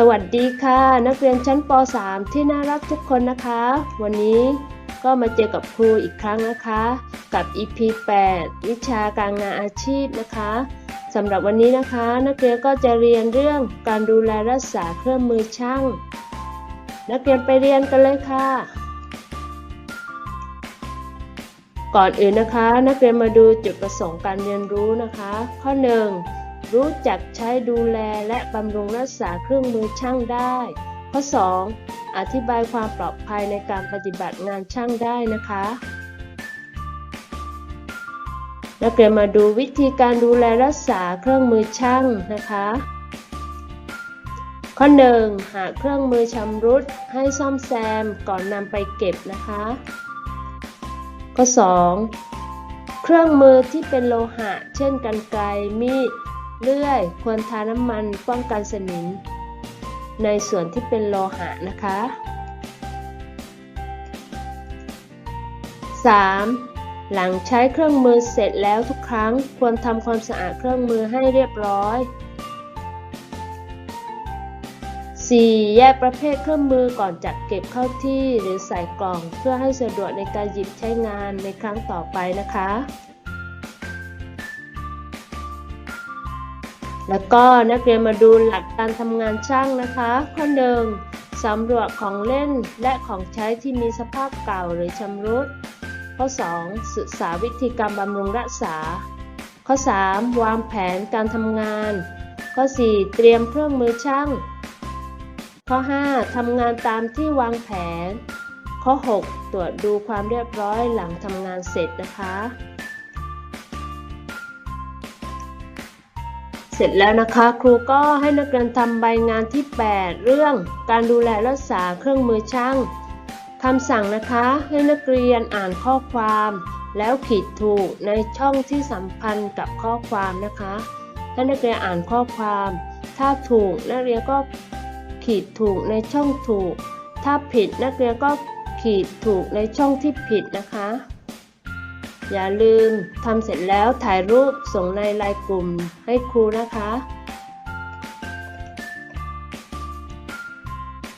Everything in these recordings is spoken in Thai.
สวัสดีค่ะ นักเรียนชั้นป .3 ที่น่ารักทุกคนนะคะ วันนี้ก็มาเจอกับครูอีกครั้งนะคะ กับ EP 8 วิชาการงานอาชีพนะคะสำหรับวันนี้นะคะ นักเรียนก็จะเรียนเรื่องการดูแลรักษาเครื่องมือช่าง นักเรียนไปเรียนกันเลยค่ะ ก่อนอื่นนะคะ นักเรียนมาดูจุดประสงค์การเรียนรู้นะคะ ข้อ 1 รู้จักใช้ดูแลและบำรุงรักษาเครื่องมือช่างได้ ข้อ 2 อธิบายความปลอดภัยในการปฏิบัติงานช่างได้นะคะ นักเรียนมาดูวิธีการดูแลรักษาเครื่องมือช่างนะคะ ข้อ 1 หากเครื่องมือชำรุดให้ซ่อมแซมก่อนนำไปเก็บนะคะ ข้อ 2 เครื่องมือที่เป็นโลหะ เช่นกรรไกรมีด เลื่อยควรทาน้ำมันป้องกันสนิม ในส่วนที่เป็นโลหะนะคะ 3. หลังใช้เครื่องมือเสร็จแล้วทุกครั้งควรทำความสะอาดเครื่องมือให้เรียบร้อย 4. แยกประเภทเครื่องมือก่อนจัดเก็บเข้าที่หรือใส่กล่อง เพื่อให้สะดวกในการหยิบใช้งานในครั้งต่อไปนะคะ แล้วก็นักเรียนมาดูหลักการทำงานช่างนะคะ ข้อ 1. สำรวจของเล่นและของใช้ที่มีสภาพเก่าหรือชำรุด ข้อ 2. ศึกษาวิธีการบำรุงรักษา ข้อ 3. วางแผนการทำงาน ข้อ 4. เตรียมเครื่องมือช่าง ข้อ 5. ทำงานตามที่วางแผน ข้อ 6. ตรวจดูความเรียบร้อยหลังทำงานเสร็จนะคะ เสร็จแล้วนะคะ ครูก็ให้นักเรียนทำใบงานที่ 8 เรื่อง การดูแลรักษาเครื่องมือช่างคำสั่งนะคะให้นักเรียนอ่านข้อความ แล้วขีดถูกในช่องที่สัมพันธ์กับข้อความนะคะให้นักเรียนอ่านข้อความ ถ้าถูกนักเรียนก็ขีดถูกในช่องถูก ถ้าผิดนักเรียนก็ขีดถูกในช่องที่ผิดนะคะ อย่าลืมทำเสร็จแล้วถ่ายรูปส่งในไลน์กลุ่มให้ครูนะคะ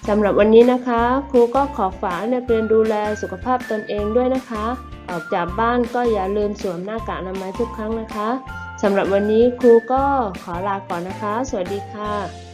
สำหรับวันนี้นะคะ ครูก็ขอฝากนักเรียนดูแลสุขภาพตนเองด้วยนะคะ ออกจากบ้านก็อย่าลืมสวมหน้ากากอนามัยทุกครั้งนะคะสำหรับวันนี้ครูก็ขอลาก่อนนะคะ สวัสดีค่ะ